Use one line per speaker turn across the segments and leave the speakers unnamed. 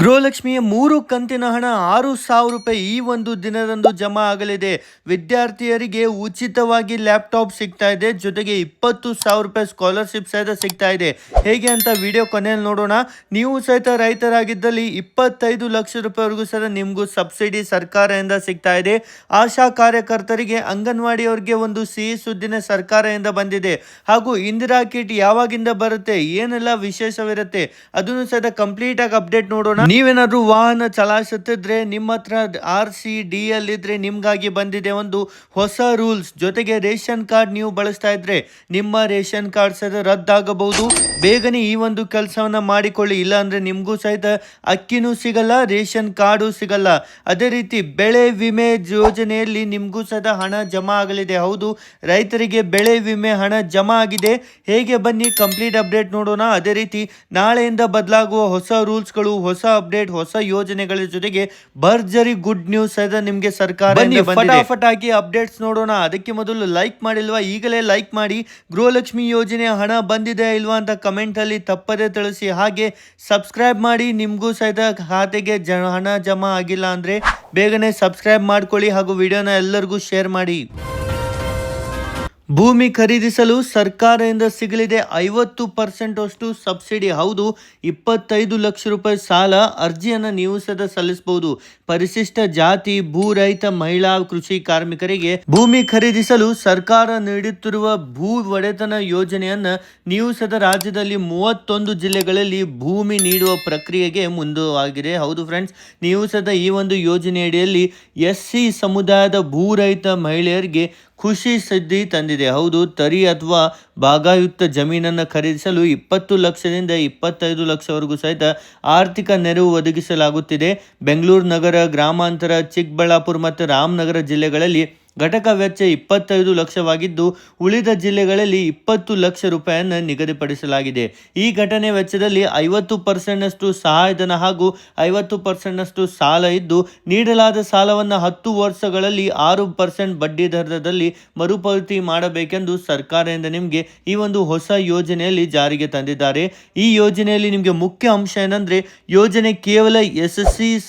ಗೃಹಲಕ್ಷ್ಮಿಯ ಮೂರು ಕಂತಿನ ಹಣ ಆರು ಸಾವಿರ ರೂಪಾಯಿ ಈ ಒಂದು ದಿನದಂದು ಜಮಾ ಆಗಲಿದೆ. ವಿದ್ಯಾರ್ಥಿಯರಿಗೆ ಉಚಿತವಾಗಿ ಲ್ಯಾಪ್ಟಾಪ್ ಸಿಗ್ತಾ ಇದೆ. ಜೊತೆಗೆ ಇಪ್ಪತ್ತು ಸಾವಿರ ರೂಪಾಯಿ ಸ್ಕಾಲರ್ಶಿಪ್ ಸಹಿತ ಸಿಗ್ತಾ ಇದೆ. ಹೇಗೆ ಅಂತ ವಿಡಿಯೋ ಕೊನೆಯಲ್ಲಿ ನೋಡೋಣ. ನೀವು ಸಹಿತ ರೈತರಾಗಿದ್ದಲ್ಲಿ ಇಪ್ಪತ್ತೈದು ಲಕ್ಷ ರೂಪಾಯಿವರೆಗೂ ಸಹ ನಿಮಗೂ ಸಬ್ಸಿಡಿ ಸರ್ಕಾರದಿಂದ ಸಿಗ್ತಾ ಇದೆ. ಆಶಾ ಕಾರ್ಯಕರ್ತರಿಗೆ ಅಂಗನವಾಡಿಯವರಿಗೆ ಒಂದು ಸಿಹಿ ಸುದ್ದಿನ ಸರ್ಕಾರದಿಂದ ಬಂದಿದೆ. ಹಾಗೂ ಇಂದಿರಾ ಕಿಟ್ ಯಾವಾಗಿಂದ ಬರುತ್ತೆ? ಏನೆಲ್ಲ ವಿಶೇಷವಿರುತ್ತೆ? ಅದನ್ನು ಸಹಿತ ಕಂಪ್ಲೀಟ್ ಆಗಿ ಅಪ್ಡೇಟ್ ನೋಡೋಣ. ನೀವೇನಾದ್ರೂ ವಾಹನ ಚಲಾಯಿಸುತ್ತಿದ್ರೆ ನಿಮ್ಮ ಹತ್ರ ಆರ್ ಸಿ ಡಿ ಎಲ್ ಇದ್ರೆ ನಿಮಗಾಗಿ ಬಂದಿದೆ ಒಂದು ಹೊಸ ರೂಲ್ಸ್. ಜೊತೆಗೆ ರೇಷನ್ ಕಾರ್ಡ್ ನೀವು ಬಳಸ್ತಾ ಇದ್ರೆ ನಿಮ್ಮ ರೇಷನ್ ಕಾರ್ಡ್ ಸಹಿತ ರದ್ದಾಗಬಹುದು. ಬೇಗನೆ ಈ ಒಂದು ಕೆಲಸವನ್ನು ಮಾಡಿಕೊಳ್ಳಿ. ಇಲ್ಲ ಅಂದರೆ ನಿಮಗೂ ಸಹಿತ ಅಕ್ಕಿನೂ ಸಿಗಲ್ಲ, ರೇಷನ್ ಕಾರ್ಡು ಸಿಗಲ್ಲ. ಅದೇ ರೀತಿ ಬೆಳೆ ವಿಮೆ ಯೋಜನೆಯಲ್ಲಿ ನಿಮಗೂ ಸಹಿತ ಹಣ ಜಮಾ ಆಗಲಿದೆ. ಹೌದು, ರೈತರಿಗೆ ಬೆಳೆ ವಿಮೆ ಹಣ ಜಮಾ ಆಗಿದೆ. ಹೇಗೆ ಬನ್ನಿ, ಕಂಪ್ಲೀಟ್ ಅಪ್ಡೇಟ್ ನೋಡೋಣ. ಅದೇ ರೀತಿ ನಾಳೆಯಿಂದ ಬದಲಾಗುವ ಹೊಸ ರೂಲ್ಸ್ಗಳು, ಹೊಸ ಅಪ್ಡೇಟ್ ಹೊಸ ಯೋಜನೆಗಳ ಜೊತೆಗೆ ಭರ್ಜರಿ ಗುಡ್ ನ್ಯೂಸ್ ಸಹಿತ ನಿಮಗೆ ಸರ್ಕಾರ ಫಟಾಫಟ್ ಆಗಿ ಅಪ್ಡೇಟ್ಸ್ ನೋಡೋಣ. ಅದಕ್ಕೆ ಮೊದಲು ಲೈಕ್ ಮಾಡಿಲ್ವಾ? ಈಗಲೇ ಲೈಕ್ ಮಾಡಿ. ಗೃಹಲಕ್ಷ್ಮಿ ಯೋಜನೆ ಹಣ ಬಂದಿದೆ ಇಲ್ವಾ ಅಂತ ಕಮೆಂಟ್ ಅಲ್ಲಿ ತಪ್ಪದೇ ತಿಳಿಸಿ. ಹಾಗೆ ಸಬ್ಸ್ಕ್ರೈಬ್ ಮಾಡಿ. ನಿಮಗೂ ಸಹಿತ ಖಾತೆಗೆ ಜ ಹಣ ಜಮಾ ಆಗಿಲ್ಲ ಅಂದ್ರೆ ಬೇಗನೆ ಸಬ್ಸ್ಕ್ರೈಬ್ ಮಾಡ್ಕೊಳ್ಳಿ ಹಾಗೂ ವಿಡಿಯೋನ ಎಲ್ಲರಿಗೂ ಶೇರ್ ಮಾಡಿ. ಭೂಮಿ ಖರೀದಿಸಲು ಸರ್ಕಾರದಿಂದ ಸಿಗಲಿದೆ ಐವತ್ತು ಪರ್ಸೆಂಟ್ ಅಷ್ಟು ಸಬ್ಸಿಡಿ. ಹೌದು, ಇಪ್ಪತ್ತೈದು ಲಕ್ಷ ರೂಪಾಯಿ ಸಾಲ ಅರ್ಜಿಯನ್ನು ನೀವು ಸದ ಸಲ್ಲಿಸಬಹುದು. ಪರಿಶಿಷ್ಟ ಜಾತಿ, ಭೂ ರಹಿತ ಮಹಿಳಾ, ಕೃಷಿ ಕಾರ್ಮಿಕರಿಗೆ ಭೂಮಿ ಖರೀದಿಸಲು ಸರ್ಕಾರ ನೀಡುತ್ತಿರುವ ಭೂ ಒಡೆತನ ಯೋಜನೆಯನ್ನು ನೀವು ಸದ ರಾಜ್ಯದಲ್ಲಿ ಮೂವತ್ತೊಂದು ಜಿಲ್ಲೆಗಳಲ್ಲಿ ಭೂಮಿ ನೀಡುವ ಪ್ರಕ್ರಿಯೆಗೆ ಮುಂದುವಾಗಿದೆ ಹೌದು ಫ್ರೆಂಡ್ಸ್ ನೀವು ಸದ ಈ ಒಂದು ಯೋಜನೆಯಡಿಯಲ್ಲಿ ಎಸ್ ಸಿ ಸಮುದಾಯದ ಭೂರಹಿತ ಮಹಿಳೆಯರಿಗೆ ಖುಷಿ ಸುದ್ದಿ ತಂದಿದೆ. ಹೌದು, ತರಿ ಅಥವಾ ಭಾಗಾಯುಕ್ತ ಜಮೀನನ್ನು ಖರೀದಿಸಲು ಇಪ್ಪತ್ತು ಲಕ್ಷದಿಂದ ಇಪ್ಪತ್ತೈದು ಲಕ್ಷವರೆಗೂ ಸಹಿತ ಆರ್ಥಿಕ ನೆರವು ಒದಗಿಸಲಾಗುತ್ತಿದೆ. ಬೆಂಗಳೂರು ನಗರ ಗ್ರಾಮಾಂತರ ಚಿಕ್ಕಬಳ್ಳಾಪುರ ಮತ್ತು ರಾಮನಗರ ಜಿಲ್ಲೆಗಳಲ್ಲಿ ಘಟಕ ವೆಚ್ಚ ಇಪ್ಪತ್ತೈದು ಲಕ್ಷವಾಗಿದ್ದು, ಉಳಿದ ಜಿಲ್ಲೆಗಳಲ್ಲಿ ಇಪ್ಪತ್ತು ಲಕ್ಷ ರೂಪಾಯಿಯನ್ನು ನಿಗದಿಪಡಿಸಲಾಗಿದೆ. ಈ ಘಟನೆ ವೆಚ್ಚದಲ್ಲಿ ಐವತ್ತು ಪರ್ಸೆಂಟ್ನಷ್ಟು ಸಹಾಯಧನ ಹಾಗೂ ಐವತ್ತು ಪರ್ಸೆಂಟ್ನಷ್ಟು ಸಾಲ ಇದ್ದು, ನೀಡಲಾದ ಸಾಲವನ್ನು ಹತ್ತು ವರ್ಷಗಳಲ್ಲಿ ಆರು ಪರ್ಸೆಂಟ್ ಬಡ್ಡಿ ದರದಲ್ಲಿ ಮರುಪಾವತಿ ಮಾಡಬೇಕೆಂದು ಸರ್ಕಾರದಿಂದ ನಿಮಗೆ ಈ ಒಂದು ಹೊಸ ಯೋಜನೆಯಲ್ಲಿ ಜಾರಿಗೆ ತಂದಿದ್ದಾರೆ. ಈ ಯೋಜನೆಯಲ್ಲಿ ನಿಮಗೆ ಮುಖ್ಯ ಅಂಶ ಏನಂದರೆ, ಯೋಜನೆ ಕೇವಲ ಎಸ್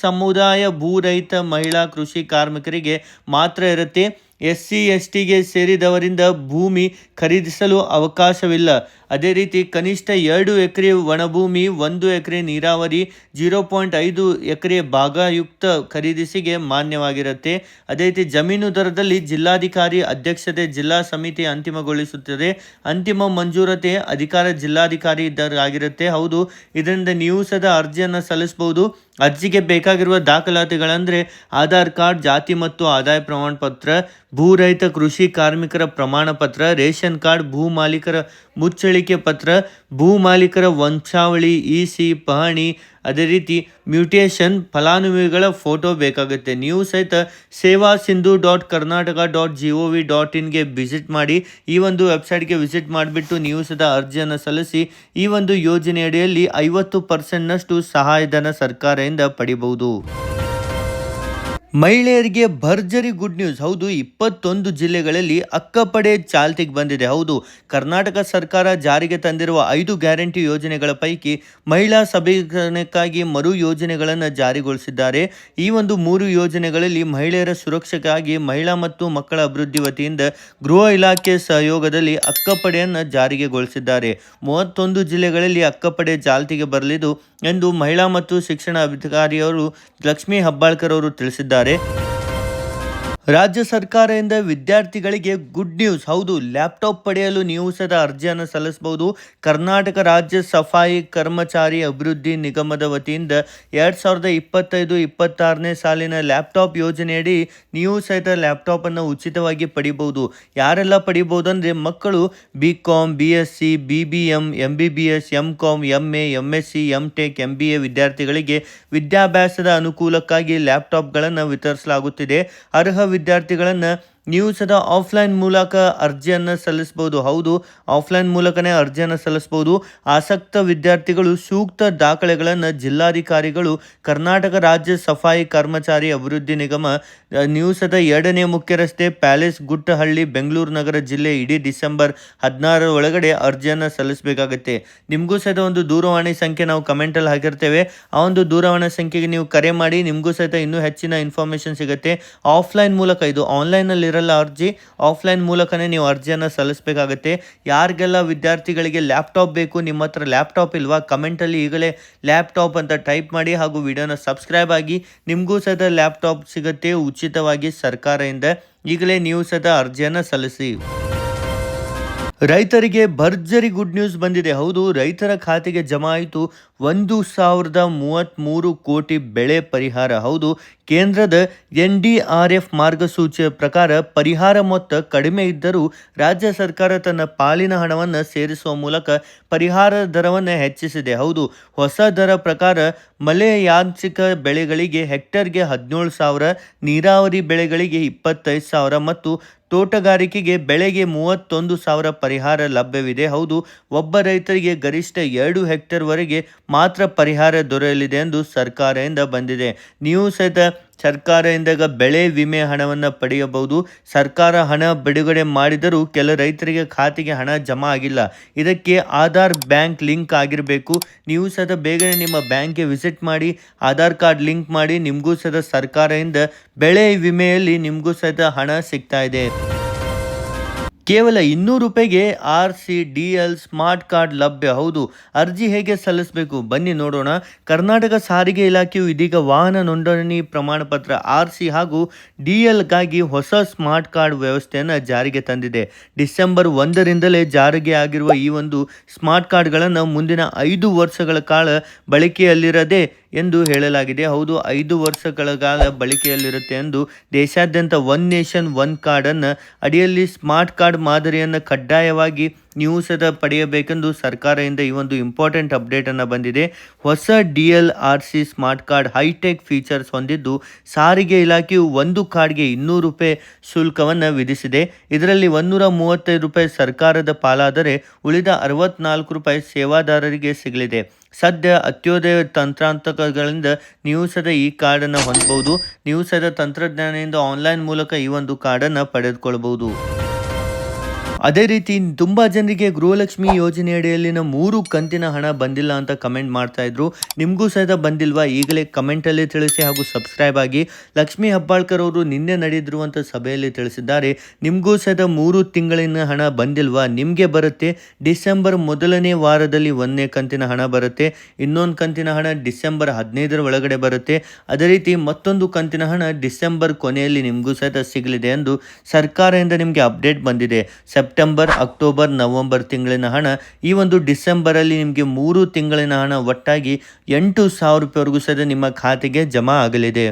ಸಮುದಾಯ ಭೂರಹಿತ ಮಹಿಳಾ ಕೃಷಿ ಕಾರ್ಮಿಕರಿಗೆ ಮಾತ್ರ ಇರುತ್ತೆ. ಎಸ್ ಸಿ ಎಸ್ ಟಿಗೆ ಸೇರಿದವರಿಂದ ಭೂಮಿ ಖರೀದಿಸಲು ಅವಕಾಶವಿಲ್ಲ. ಅದೇ ರೀತಿ ಕನಿಷ್ಠ ಎರಡು ಎಕರೆ ಒಣಭೂಮಿ, ಒಂದು ಎಕರೆ ನೀರಾವರಿ, ಜೀರೋ ಪಾಯಿಂಟ್ ಐದು ಎಕರೆ ಭಾಗಯುಕ್ತ ಖರೀದಿಸಿಗೆ ಮಾನ್ಯವಾಗಿರುತ್ತೆ. ಅದೇ ರೀತಿ ಜಮೀನು ದರದಲ್ಲಿ ಜಿಲ್ಲಾಧಿಕಾರಿ ಅಧ್ಯಕ್ಷತೆ ಜಿಲ್ಲಾ ಸಮಿತಿ ಅಂತಿಮಗೊಳಿಸುತ್ತದೆ. ಅಂತಿಮ ಮಂಜೂರತೆ ಅಧಿಕಾರ ಜಿಲ್ಲಾಧಿಕಾರಿ ಇದ್ದಾಗಿರುತ್ತೆ ಹೌದು, ಇದರಿಂದ ನೀವು ಸದಾ ಅರ್ಜಿಯನ್ನು ಸಲ್ಲಿಸಬಹುದು. ಅರ್ಜಿಗೆ ಬೇಕಾಗಿರುವ ದಾಖಲಾತಿಗಳಂದರೆ ಆಧಾರ್ ಕಾರ್ಡ್, ಜಾತಿ ಮತ್ತು ಆದಾಯ ಪ್ರಮಾಣ ಪತ್ರ ಭೂರಹಿತ ಕೃಷಿ ಕಾರ್ಮಿಕರ ಪ್ರಮಾಣ ಪತ್ರ, ರೇಷನ್ ಕಾರ್ಡ್, ಭೂ ಮಾಲೀಕರ ಮುಚ್ಚಳಿಕೆ ಪತ್ರ, ಭೂ ಮಾಲೀಕರ ವಂಶಾವಳಿ ಇ ಸಿ, ಪಹಣಿ ಅದೇ ರೀತಿ ಮ್ಯೂಟೇಷನ್ ಫಲಾನುಭವಿಗಳ ಫೋಟೋ ಬೇಕಾಗುತ್ತೆ. ನೀವು ಸಹಿತ Seva Sindhu dot Karnataka dot G O V dot ಇನ್ಗೆ visit ಮಾಡಿ ಈ ಒಂದು ವೆಬ್ಸೈಟ್ಗೆ ವಿಸಿಟ್ ಮಾಡಿಬಿಟ್ಟು ನೀವು ಸಹಿತ ಅರ್ಜಿಯನ್ನು ಸಲ್ಲಿಸಿ ಈ ಒಂದು ಯೋಜನೆಯಡಿಯಲ್ಲಿ ಐವತ್ತು ಪರ್ಸೆಂಟ್ನಷ್ಟು ಸಹಾಯಧನ ಸರ್ಕಾರದಿಂದ ಪಡಿಬಹುದು. ಮಹಿಳೆಯರಿಗೆ ಭರ್ಜರಿ ಗುಡ್ ನ್ಯೂಸ್. ಹೌದು, ಇಪ್ಪತ್ತೊಂದು ಜಿಲ್ಲೆಗಳಲ್ಲಿ ಅಕ್ಕಪಡೆ ಚಾಲ್ತಿಗೆ ಬಂದಿದೆ. ಹೌದು, ಕರ್ನಾಟಕ ಸರ್ಕಾರ ಜಾರಿಗೆ ತಂದಿರುವ ಐದು ಗ್ಯಾರಂಟಿ ಯೋಜನೆಗಳ ಪೈಕಿ ಮಹಿಳಾ ಸಬಲೀಕರಣಕ್ಕಾಗಿ ಮರು ಯೋಜನೆಗಳನ್ನು ಜಾರಿಗೊಳಿಸಿದ್ದಾರೆ. ಈ ಒಂದು ಮೂರು ಯೋಜನೆಗಳಲ್ಲಿ ಮಹಿಳೆಯರ ಸುರಕ್ಷೆಗಾಗಿ ಮಹಿಳಾ ಮತ್ತು ಮಕ್ಕಳ ಅಭಿವೃದ್ಧಿ ವತಿಯಿಂದ ಗೃಹ ಇಲಾಖೆ ಸಹಯೋಗದಲ್ಲಿ ಅಕ್ಕಪಡೆಯನ್ನು ಜಾರಿಗೆಗೊಳಿಸಿದ್ದಾರೆ ಮೂವತ್ತೊಂದು ಜಿಲ್ಲೆಗಳಲ್ಲಿ ಅಕ್ಕಪಡೆ ಚಾಲ್ತಿಗೆ ಬರಲಿದ್ದು ಎಂದು ಮಹಿಳಾ ಮತ್ತು ಶಿಕ್ಷಣ ಅಧಿಕಾರಿಯವರು ಲಕ್ಷ್ಮೀ ಹಬ್ಬಾಳ್ಕರ್ ಅವರು ತಿಳಿಸಿದ್ದಾರೆ. られ ರಾಜ್ಯ ಸರ್ಕಾರದಿಂದ ವಿದ್ಯಾರ್ಥಿಗಳಿಗೆ ಗುಡ್ ನ್ಯೂಸ್ ಹೌದು ಲ್ಯಾಪ್ಟಾಪ್ ಪಡೆಯಲು ನೀವು ಸದ ಅರ್ಜಿಯನ್ನು ಸಲ್ಲಿಸಬಹುದು. ಕರ್ನಾಟಕ ರಾಜ್ಯ ಸಫಾಯಿ ಕರ್ಮಚಾರಿ ಅಭಿವೃದ್ಧಿ ನಿಗಮದ ವತಿಯಿಂದ ಎರಡು ಸಾವಿರದ ಇಪ್ಪತ್ತೈದು ಇಪ್ಪತ್ತಾರನೇ ಸಾಲಿನ ಲ್ಯಾಪ್ಟಾಪ್ ಯೋಜನೆಯಡಿ ನೀವು ಸಹಿತ ಲ್ಯಾಪ್ಟಾಪನ್ನು ಉಚಿತವಾಗಿ ಪಡಿಬಹುದು. ಯಾರೆಲ್ಲ ಪಡಿಬಹುದು ಅಂದರೆ ಮಕ್ಕಳು B com B S C B B M M B B S M com M A M S C M tech M B A ವಿದ್ಯಾರ್ಥಿಗಳಿಗೆ ವಿದ್ಯಾಭ್ಯಾಸದ ಅನುಕೂಲಕ್ಕಾಗಿ ಲ್ಯಾಪ್ಟಾಪ್ಗಳನ್ನು ವಿತರಿಸಲಾಗುತ್ತಿದೆ. ಅರ್ಹ ವಿದ್ಯಾರ್ಥಿಗಳನ್ನು ನೀವು ಸದಾ ಆಫ್ಲೈನ್ ಮೂಲಕ ಅರ್ಜಿಯನ್ನು ಸಲ್ಲಿಸಬಹುದು. ಹೌದು, ಆಫ್ಲೈನ್ ಮೂಲಕನೇ ಅರ್ಜಿಯನ್ನು ಸಲ್ಲಿಸಬಹುದು. ಆಸಕ್ತ ವಿದ್ಯಾರ್ಥಿಗಳು ಸೂಕ್ತ ದಾಖಲೆಗಳನ್ನು ಜಿಲ್ಲಾಧಿಕಾರಿಗಳು, ಕರ್ನಾಟಕ ರಾಜ್ಯ ಸಫಾಯಿ ಕರ್ಮಚಾರಿ ಅಭಿವೃದ್ಧಿ ನಿಗಮ ನೀವು ಸದ ಎರಡನೇ ಮುಖ್ಯ ರಸ್ತೆ ಪ್ಯಾಲೇಸ್ ಗುಟ್ಟಹಳ್ಳಿ, ಬೆಂಗಳೂರು ನಗರ ಜಿಲ್ಲೆ ಇಡೀ ಡಿಸೆಂಬರ್ ಹದಿನಾರರ ಒಳಗಡೆ ಅರ್ಜಿಯನ್ನು ಸಲ್ಲಿಸಬೇಕಾಗುತ್ತೆ. ನಿಮಗೂ ಸಹಿತ ಒಂದು ದೂರವಾಣಿ ಸಂಖ್ಯೆ ನಾವು ಕಮೆಂಟಲ್ಲಿ ಹಾಕಿರ್ತೇವೆ. ಆ ಒಂದು ದೂರವಾಣಿ ಸಂಖ್ಯೆಗೆ ನೀವು ಕರೆ ಮಾಡಿ, ನಿಮಗೂ ಸಹಿತ ಇನ್ನೂ ಹೆಚ್ಚಿನ ಇನ್ಫಾರ್ಮೇಷನ್ ಸಿಗುತ್ತೆ. ಆಫ್ಲೈನ್ ಮೂಲಕ, ಇದು ಆನ್ಲೈನಲ್ಲಿ ಇರಲ್ಲ ಅರ್ಜಿ ಆಫ್ಲೈನ್ ಮೂಲಕನೇ ನೀವು ಅರ್ಜಿಯನ್ನು ಸಲ್ಲಿಸಬೇಕಾಗುತ್ತೆ. ಯಾರಿಗೆಲ್ಲ ವಿದ್ಯಾರ್ಥಿಗಳಿಗೆ ಲ್ಯಾಪ್ಟಾಪ್ ಬೇಕು, ನಿಮ್ಮ ಹತ್ರ ಲ್ಯಾಪ್ಟಾಪ್ ಇಲ್ವಾ ಕಮೆಂಟಲ್ಲಿ ಈಗಲೇ ಲ್ಯಾಪ್ಟಾಪ್ ಅಂತ ಟೈಪ್ ಮಾಡಿ ಹಾಗೂ ವಿಡಿಯೋನ ಸಬ್ಸ್ಕ್ರೈಬ್ ಆಗಿ, ನಿಮಗೂ ಸಹ ಲ್ಯಾಪ್ಟಾಪ್ ಸಿಗುತ್ತೆ ಉಚಿತವಾಗಿ ಸರ್ಕಾರದಿಂದ. ಈಗಲೇ ನೀವು ಸಹ ಅರ್ಜಿಯನ್ನು ಸಲ್ಲಿಸಿ. ರೈತರಿಗೆ ಭರ್ಜರಿ ಗುಡ್ ನ್ಯೂಸ್ ಬಂದಿದೆ. ಹೌದು, ರೈತರ ಖಾತೆಗೆ ಜಮಾ ಆಯಿತು ಒಂದು ಸಾವಿರದ ಮೂವತ್ತ್ಮೂರು ಕೋಟಿ ಬೆಳೆ ಪರಿಹಾರ. ಹೌದು, ಕೇಂದ್ರದ ಎನ್ ಡಿ ಆರ್ ಎಫ್ ಮಾರ್ಗಸೂಚಿಯ ಪ್ರಕಾರ ಪರಿಹಾರ ಮೊತ್ತ ಕಡಿಮೆ ಇದ್ದರೂ ರಾಜ್ಯ ಸರ್ಕಾರ ತನ್ನ ಪಾಲಿನ ಹಣವನ್ನು ಸೇರಿಸುವ ಮೂಲಕ ಪರಿಹಾರ ದರವನ್ನು ಹೆಚ್ಚಿಸಿದೆ. ಹೌದು, ಹೊಸ ದರ ಪ್ರಕಾರ ಮಲೆ ಯಾಂತ್ರಿಕ ಬೆಳೆಗಳಿಗೆ ಹೆಕ್ಟರ್ಗೆ ಹದಿನೇಳು ಸಾವಿರ, ನೀರಾವರಿ ಬೆಳೆಗಳಿಗೆ ಇಪ್ಪತ್ತೈದು ಸಾವಿರ ಮತ್ತು ತೋಟಗಾರಿಕೆಗೆ ಬೆಳೆಗೆ ಮೂವತ್ತೊಂದು ಸಾವಿರ ಪರಿಹಾರ ಲಭ್ಯವಿದೆ. ಹೌದು, ಒಬ್ಬ ರೈತರಿಗೆ ಗರಿಷ್ಠ ಎರಡು ಹೆಕ್ಟೇರ್ವರೆಗೆ ಮಾತ್ರ ಪರಿಹಾರ ದೊರೆಯಲಿದೆ ಎಂದು ಸರ್ಕಾರದಿಂದ ಬಂದಿದೆ. ನೀವು ಸಹಿತ ಸರ್ಕಾರದಿಂದ ಬೆಳೆ ವಿಮೆ ಹಣವನ್ನು ಪಡೆಯಬಹುದು. ಸರ್ಕಾರ ಹಣ ಬಿಡುಗಡೆ ಮಾಡಿದರೂ ಕೆಲ ರೈತರಿಗೆ ಖಾತೆಗೆ ಹಣ ಜಮಾ ಆಗಿಲ್ಲ. ಇದಕ್ಕೆ ಆಧಾರ್ ಬ್ಯಾಂಕ್ ಲಿಂಕ್ ಆಗಿರಬೇಕು. ನೀವು ಸಹ ಬೇಗನೆ ನಿಮ್ಮ ಬ್ಯಾಂಕ್ಗೆ ವಿಸಿಟ್ ಮಾಡಿ, ಆಧಾರ್ ಕಾರ್ಡ್ ಲಿಂಕ್ ಮಾಡಿ, ನಿಮಗೂ ಸಹ ಸರ್ಕಾರದಿಂದ ಬೆಳೆ ವಿಮೆಯಲ್ಲಿ ನಿಮಗೂ ಸಹಿತ ಹಣ ಸಿಗ್ತಾ ಇದೆ. ಕೇವಲ ಇನ್ನೂರು ರೂಪಾಯಿಗೆ R C D L smart card ಲಭ್ಯ. ಹೌದು, ಅರ್ಜಿ ಹೇಗೆ ಸಲ್ಲಿಸಬೇಕು? ಬನ್ನಿ ನೋಡೋಣ. ಕರ್ನಾಟಕ ಸಾರಿಗೆ ಇಲಾಖೆಯು ಇದೀಗ ವಾಹನ ನೋಂದಣಿ ಪ್ರಮಾಣ ಪತ್ರ ಆರ್ ಸಿ ಹಾಗೂ ಡಿ ಎಲ್ಗಾಗಿ ಹೊಸ ಸ್ಮಾರ್ಟ್ ಕಾರ್ಡ್ ವ್ಯವಸ್ಥೆಯನ್ನು ಜಾರಿಗೆ ತಂದಿದೆ. ಡಿಸೆಂಬರ್ ಒಂದರಿಂದಲೇ ಜಾರಿಗೆ ಆಗಿರುವ ಈ ಒಂದು ಸ್ಮಾರ್ಟ್ ಕಾರ್ಡ್ಗಳನ್ನು ಮುಂದಿನ ಐದು ವರ್ಷಗಳ ಕಾಲ ಬಳಕೆಯಲ್ಲಿರದೆ ಎಂದು ಹೇಳಲಾಗಿದೆ. ಹೌದು, ಐದು ವರ್ಷಗಳ ಕಾಲ ಬಳಕೆಯಲ್ಲಿರುತ್ತೆ ಎಂದು ದೇಶಾದ್ಯಂತ ಒನ್ ನೇಷನ್ ಒನ್ ಕಾರ್ಡನ್ನು ಅಡಿಯಲ್ಲಿ ಸ್ಮಾರ್ಟ್ ಕಾರ್ಡ್ ಮಾದರಿಯನ್ನು ಕಡ್ಡಾಯವಾಗಿ ನೀವು ಸದ ಪಡೆಯಬೇಕೆಂದು ಸರ್ಕಾರದಿಂದ ಈ ಒಂದು ಇಂಪಾರ್ಟೆಂಟ್ ಅಪ್ಡೇಟನ್ನು ಬಂದಿದೆ. ಹೊಸ D L R C smart card high tech features ಹೊಂದಿದ್ದು ಸಾರಿಗೆ ಇಲಾಖೆಯು ಒಂದು ಕಾರ್ಡ್ಗೆ ಇನ್ನೂರು ರೂಪಾಯಿ ಶುಲ್ಕವನ್ನು ವಿಧಿಸಿದೆ. ಇದರಲ್ಲಿ ಒಂದೂರ ಮೂವತ್ತೈದು ರೂಪಾಯಿ ಸರ್ಕಾರದ ಪಾಲಾದರೆ ಉಳಿದ ಅರವತ್ನಾಲ್ಕು ರೂಪಾಯಿ ಸೇವಾದಾರರಿಗೆ ಸಿಗಲಿದೆ. ಸದ್ಯ ಅತ್ಯೋದಯ ತಂತ್ರಾಂತಕಗಳಿಂದ ನೀವು ಸದ ಈ ಕಾರ್ಡನ್ನು ಹೊಂದಬಹುದು. ನೀವು ಸದ ತಂತ್ರಜ್ಞಾನದಿಂದ ಆನ್ಲೈನ್ ಮೂಲಕ ಈ ಒಂದು ಕಾರ್ಡನ್ನು ಪಡೆದುಕೊಳ್ಳಬಹುದು. ಅದೇ ರೀತಿ ತುಂಬ ಜನರಿಗೆ ಗೃಹಲಕ್ಷ್ಮಿ ಯೋಜನೆ ಅಡಿಯಲ್ಲಿನ ಮೂರು ಕಂತಿನ ಹಣ ಬಂದಿಲ್ಲ ಅಂತ ಕಮೆಂಟ್ ಮಾಡ್ತಾ ಇದ್ರು. ನಿಮಗೂ ಸಹಿತ ಬಂದಿಲ್ವಾ? ಈಗಲೇ ಕಮೆಂಟಲ್ಲಿ ತಿಳಿಸಿ ಹಾಗೂ ಸಬ್ಸ್ಕ್ರೈಬ್ ಆಗಿ. ಲಕ್ಷ್ಮಿ ಹಬ್ಬಾಳ್ಕರ್ ಅವರು ನಿನ್ನೆ ನಡೆದಿರುವಂಥ ಸಭೆಯಲ್ಲಿ ತಿಳಿಸಿದ್ದಾರೆ. ನಿಮಗೂ ಸಹಿತ ಮೂರು ತಿಂಗಳಿನ ಹಣ ಬಂದಿಲ್ವಾ? ನಿಮಗೆ ಬರುತ್ತೆ. ಡಿಸೆಂಬರ್ ಮೊದಲನೇ ವಾರದಲ್ಲಿ ಒಂದನೇ ಕಂತಿನ ಹಣ ಬರುತ್ತೆ. ಇನ್ನೊಂದು ಕಂತಿನ ಹಣ ಡಿಸೆಂಬರ್ ಹದಿನೈದರ ಒಳಗಡೆ ಬರುತ್ತೆ. ಅದೇ ರೀತಿ ಮತ್ತೊಂದು ಕಂತಿನ ಹಣ ಡಿಸೆಂಬರ್ ಕೊನೆಯಲ್ಲಿ ನಿಮಗೂ ಸಹಿತ ಸಿಗಲಿದೆ ಎಂದು ಸರ್ಕಾರದಿಂದ ನಿಮಗೆ ಅಪ್ಡೇಟ್ ಬಂದಿದೆ. ಸೆಪ್ಟೆಂಬರ್ ಅಕ್ಟೋಬರ್, ನವೆಂಬರ್ ತಿಂಗಳಿನ ಹಣ ಈ ಒಂದು ಡಿಸೆಂಬರಲ್ಲಿ ನಿಮಗೆ ಮೂರು ತಿಂಗಳಿನ ಹಣ ಒಟ್ಟಾಗಿ ಎಂಟು ಸಾವಿರ ರೂಪಾಯಿವರೆಗೂ ಸಹ ನಿಮ್ಮ ಖಾತೆಗೆ ಜಮಾ ಆಗಲಿದೆ.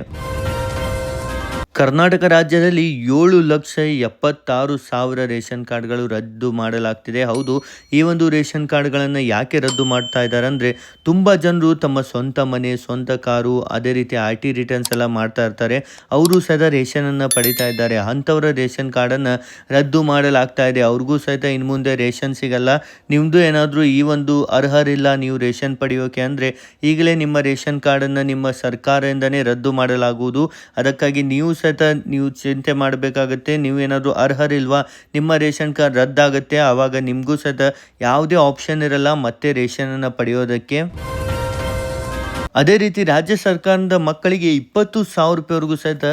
ಕರ್ನಾಟಕ ರಾಜ್ಯದಲ್ಲಿ ಏಳು ಲಕ್ಷ ಎಪ್ಪತ್ತಾರು ಸಾವಿರ ರೇಷನ್ ಕಾರ್ಡ್ಗಳು ರದ್ದು ಮಾಡಲಾಗ್ತಿದೆ. ಹೌದು, ಈ ಒಂದು ರೇಷನ್ ಕಾರ್ಡ್ಗಳನ್ನು ಯಾಕೆ ರದ್ದು ಮಾಡ್ತಾ ಇದ್ದಾರೆ ಅಂದರೆ, ತುಂಬ ಜನರು ತಮ್ಮ ಸ್ವಂತ ಮನೆ, ಸ್ವಂತ ಕಾರು, ಅದೇ ರೀತಿ ಆರ್ ಟಿ ರಿಟರ್ನ್ಸ್ ಎಲ್ಲ ಮಾಡ್ತಾ ಇರ್ತಾರೆ. ಅವರು ಸಹಿತ ರೇಷನನ್ನು ಪಡಿತಾ ಇದ್ದಾರೆ. ಅಂಥವರ ರೇಷನ್ ಕಾರ್ಡನ್ನು ರದ್ದು ಮಾಡಲಾಗ್ತಾ ಇದೆ. ಅವ್ರಿಗೂ ಸಹಿತ ಇನ್ನು ಮುಂದೆ ರೇಷನ್ ಸಿಗಲ್ಲ ನಿಮ್ಮದು ಏನಾದರೂ ಈ ಒಂದು ಅರ್ಹರಿಲ್ಲ ನೀವು ರೇಷನ್ ಪಡೆಯೋಕೆ ಅಂದರೆ, ಈಗಲೇ ನಿಮ್ಮ ರೇಷನ್ ಕಾರ್ಡನ್ನು ನಿಮ್ಮ ಸರ್ಕಾರದಿಂದನೇ ರದ್ದು ಮಾಡಲಾಗುವುದು. ಅದಕ್ಕಾಗಿ ನೀವು ಸಹಿತ ನೀವು ಚಿಂತೆ ಮಾಡಬೇಕಾಗತ್ತೆ ನೀವು ಏನಾದರೂ ಅರ್ಹರಿಲ್ವಾ, ನಿಮ್ಮ ರೇಷನ್ ಕಾರ್ಡ್ ರದ್ದಾಗುತ್ತೆ, ಆವಾಗ ನಿಮಗೂ ಸಹಿತ ಯಾವುದೇ ಆಪ್ಷನ್ ಇರಲ್ಲ, ಮತ್ತೆ ರೇಷನನ್ನು ಪಡೆಯೋದಕ್ಕೆ. ಅದೇ ರೀತಿ ರಾಜ್ಯ ಸರ್ಕಾರದ ಮಕ್ಕಳಿಗೆ ಇಪ್ಪತ್ತು ಸಾವಿರ ರೂಪಾಯಿವರೆಗೂ ಸಹಿತ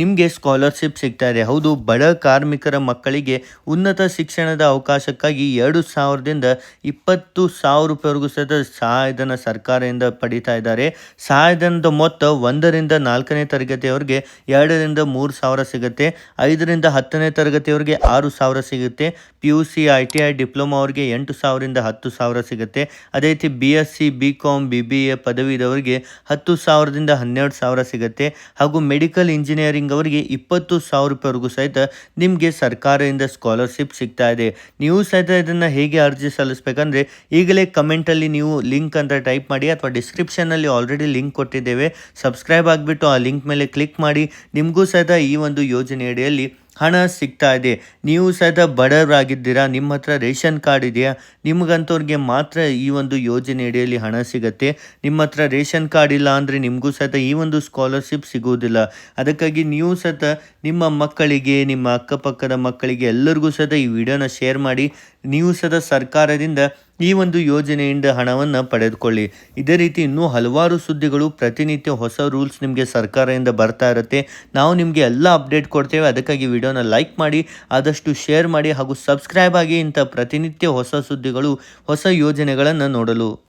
ನಿಮಗೆ ಸ್ಕಾಲರ್ಶಿಪ್ ಸಿಗ್ತಾ ಇದೆ. ಹೌದು, ಬಡ ಕಾರ್ಮಿಕರ ಮಕ್ಕಳಿಗೆ ಉನ್ನತ ಶಿಕ್ಷಣದ ಅವಕಾಶಕ್ಕಾಗಿ ಎರಡು ಸಾವಿರದಿಂದ ಇಪ್ಪತ್ತು ಸಾವಿರ ರೂಪಾಯಿವರೆಗೂ ಸಹಿತ ಸಹಾಯಧನ ಸರ್ಕಾರದಿಂದ ಪಡೀತಾ ಇದ್ದಾರೆ. ಸಹಾಯಧನದ ಮೊತ್ತ ಒಂದರಿಂದ ನಾಲ್ಕನೇ ತರಗತಿಯವರಿಗೆ ಎರಡರಿಂದ ಮೂರು ಸಾವಿರ ಸಿಗುತ್ತೆ. ಐದರಿಂದ ಹತ್ತನೇ ತರಗತಿಯವರಿಗೆ ಆರು ಸಾವಿರ ಸಿಗುತ್ತೆ. P U C I T I diploma ಅವರಿಗೆ ಎಂಟು ಸಾವಿರದಿಂದ ಹತ್ತು ಸಾವಿರ ಸಿಗುತ್ತೆ. ಅದೇ ರೀತಿ B S C B com B B A ಪದವಿದವರಿಗೆ ಹತ್ತು ಸಾವಿರದಿಂದ ಹನ್ನೆರಡು ಸಾವಿರ ಸಿಗುತ್ತೆ. ಹಾಗೂ ಮೆಡಿಕಲ್ ಇಂಜಿನಿಯರಿಂಗ್ ಅವರಿಗೆ ಇಪ್ಪತ್ತು ಸಾವಿರ ರೂಪಾಯಿವರೆಗೂ ಸಹಿತ ನಿಮಗೆ ಸರ್ಕಾರದಿಂದ ಸ್ಕಾಲರ್ಶಿಪ್ ಸಿಗ್ತಾ ಇದೆ. ನೀವು ಸಹಿತ ಇದನ್ನು ಹೇಗೆ ಅರ್ಜಿ ಸಲ್ಲಿಸಬೇಕಂದ್ರೆ ಈಗಲೇ ಕಮೆಂಟಲ್ಲಿ ನೀವು ಲಿಂಕ್ ಅಂತ ಟೈಪ್ ಮಾಡಿ ಅಥವಾ ಡಿಸ್ಕ್ರಿಪ್ಷನಲ್ಲಿ ಆಲ್ರೆಡಿ ಲಿಂಕ್ ಕೊಟ್ಟಿದ್ದೇವೆ. ಸಬ್ಸ್ಕ್ರೈಬ್ ಆಗಿಬಿಟ್ಟು ಆ ಲಿಂಕ್ ಮೇಲೆ ಕ್ಲಿಕ್ ಮಾಡಿ. ನಿಮಗೂ ಸಹಿತ ಈ ಒಂದು ಯೋಜನೆ ಅಡಿಯಲ್ಲಿ ಹಣ ಸಿಗ್ತಾ ಇದೆ. ನೀವು ಸಹಿತ ಬಡವರಾಗಿದ್ದೀರಾ? ನಿಮ್ಮ ಹತ್ರ ರೇಷನ್ ಕಾರ್ಡ್ ಇದೆಯಾ? ನಿಮಗಂಥವ್ರಿಗೆ ಮಾತ್ರ ಈ ಒಂದು ಯೋಜನೆ ಅಡಿಯಲ್ಲಿ ಹಣ ಸಿಗತ್ತೆ. ನಿಮ್ಮ ಹತ್ರ ರೇಷನ್ ಕಾರ್ಡ್ ಇಲ್ಲ ಅಂದರೆ ನಿಮಗೂ ಸಹಿತ ಈ ಒಂದು ಸ್ಕಾಲರ್ಶಿಪ್ ಸಿಗುವುದಿಲ್ಲ. ಅದಕ್ಕಾಗಿ ನೀವು ಸಹ ನಿಮ್ಮ ಮಕ್ಕಳಿಗೆ, ನಿಮ್ಮ ಅಕ್ಕಪಕ್ಕದ ಮಕ್ಕಳಿಗೆ ಎಲ್ಲರಿಗೂ ಸಹಿತ ಈ ವಿಡಿಯೋನ ಶೇರ್ ಮಾಡಿ. ನೀವು ಸಹ ಸರ್ಕಾರದಿಂದ ಈ ಒಂದು ಯೋಜನೆಯಿಂದ ಹಣವನ್ನು ಪಡೆದುಕೊಳ್ಳಿ. ಇದೇ ರೀತಿ ಇನ್ನೂ ಹಲವಾರು ಸುದ್ದಿಗಳು ಪ್ರತಿನಿತ್ಯ ಹೊಸ ರೂಲ್ಸ್ ನಿಮಗೆ ಸರ್ಕಾರದಿಂದ ಬರ್ತಾ ಇರುತ್ತೆ. ನಾವು ನಿಮಗೆ ಎಲ್ಲ ಅಪ್ಡೇಟ್ ಕೊಡ್ತೇವೆ. ಅದಕ್ಕಾಗಿ ವಿಡಿಯೋನ ಲೈಕ್ ಮಾಡಿ, ಆದಷ್ಟು ಶೇರ್ ಮಾಡಿ ಹಾಗೂ ಸಬ್ಸ್ಕ್ರೈಬ್ ಆಗಿ ಇಂಥ ಪ್ರತಿನಿತ್ಯ ಹೊಸ ಸುದ್ದಿಗಳು, ಹೊಸ ಯೋಜನೆಗಳನ್ನು ನೋಡಲು.